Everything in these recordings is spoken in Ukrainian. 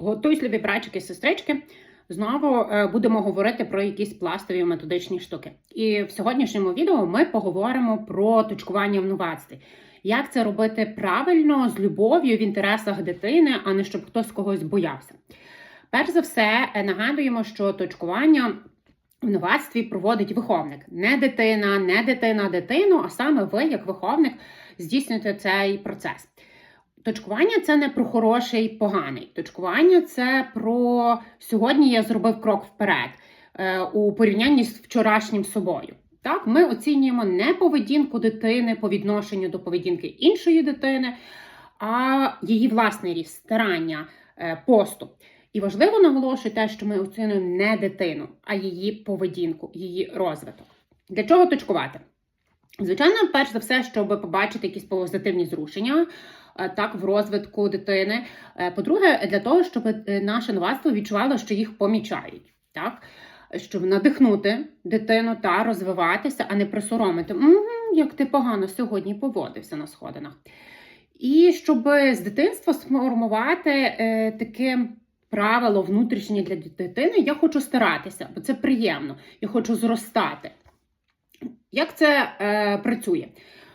Готуйсь, любі братчики і сестрички. Знову е, будемо говорити про якісь пластові методичні штуки. І в сьогоднішньому відео ми поговоримо про точкування в новацтві. Як це робити правильно з любов'ю в інтересах дитини, а не щоб хтось когось боявся. Перш за все, е, нагадуємо, що точкування в новацтві проводить виховник. Не дитина, не дитина, дитину, а саме ви, як виховник, здійснюєте цей процес. Точкування це не про хороший поганий. Точкування це про сьогодні я зробив крок вперед е, у порівнянні з вчорашнім собою. Так, ми оцінюємо не поведінку дитини по відношенню до поведінки іншої дитини, а її власний ріст, старання, е, поступ. І важливо наголошую те, що ми оцінюємо не дитину, а її поведінку, її розвиток. Для чого точкувати? Звичайно, перш за все, щоб побачити якісь позитивні зрушення е, так в розвитку дитини. Е, По-друге, для того, щоб е, наше новацтво відчувало, що їх помічають, так щоб надихнути дитину та розвиватися, а не присоромити, «Мгм, як ти погано сьогодні поводився на сходинах. І щоб з дитинства сформувати е, таке правило внутрішнє для дитини, я хочу старатися, бо це приємно. Я хочу зростати. Як це е, працює?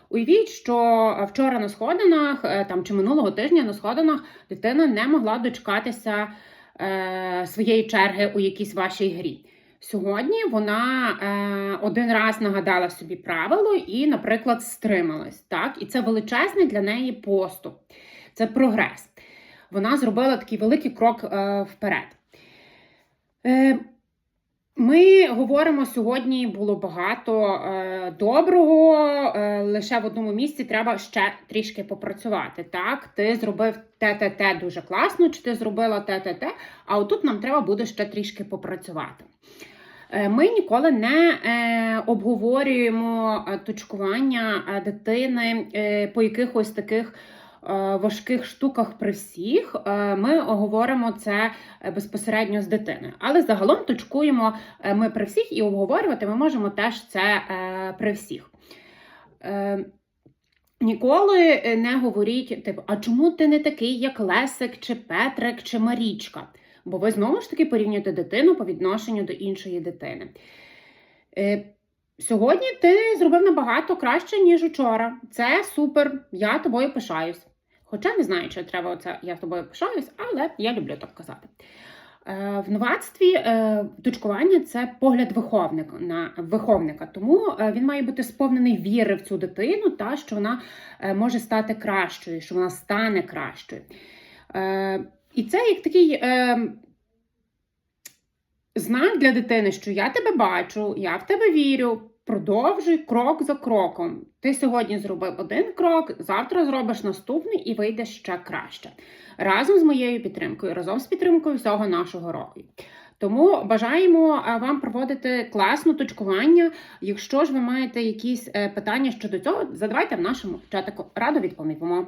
Уявіть, що вчора на сходинах е, там чи минулого тижня на сходинах дитина не могла дочекатися е, своєї черги у якійсь вашій грі. Сьогодні вона е, один раз нагадала собі правило і, наприклад, стрималась. Так? І це величезний для неї поступ, це прогрес. Вона зробила такий великий крок е, вперед. Е, ми говоримо сьогодні було багато е, доброго. Е, лише в одному місці треба ще трішки попрацювати. Так, ти зробив те, те, дуже класно, чи ти зробила те, те, те, а отут нам треба буде ще трішки попрацювати. Е, Ми ніколи не е, обговорюємо е, точкування дитини по якихось таких важких штуках при всіх. Е, Ми говоримо це е, безпосередньо з дитиною. Але загалом точкуємо е, ми при всіх і обговорювати ми можемо теж це е, при всіх. Е, Ніколи е, не говоріть, типу, а чому ти не такий, як Лесик, чи Петрик, чи Марічка? Бо ви знову ж таки порівнюєте дитину по відношенню до іншої дитини. Е, Сьогодні ти зробив набагато краще, ніж учора. Це супер, я тобою пишаюсь. Хоча не знаю, чи треба оце я тобою пишаюсь, але я люблю так казати. Е, В новацтві е, точкування це погляд виховника на виховника, тому е, він має бути сповнений віри в цю дитину, та що вона е, може стати кращою, що вона стане кращою. Е, І це як такий е, знак для дитини, що я тебе бачу, я в тебе вірю. Продовжуй крок за кроком. Ти сьогодні зробив один крок, завтра зробиш наступний і вийдеш ще краще. Разом з моєю підтримкою, разом з підтримкою всього нашого року. Тому бажаємо е, вам проводити класне точкування. Якщо ж ви маєте якісь е, питання щодо цього, задавайте в нашому чатику. Радо відповімо.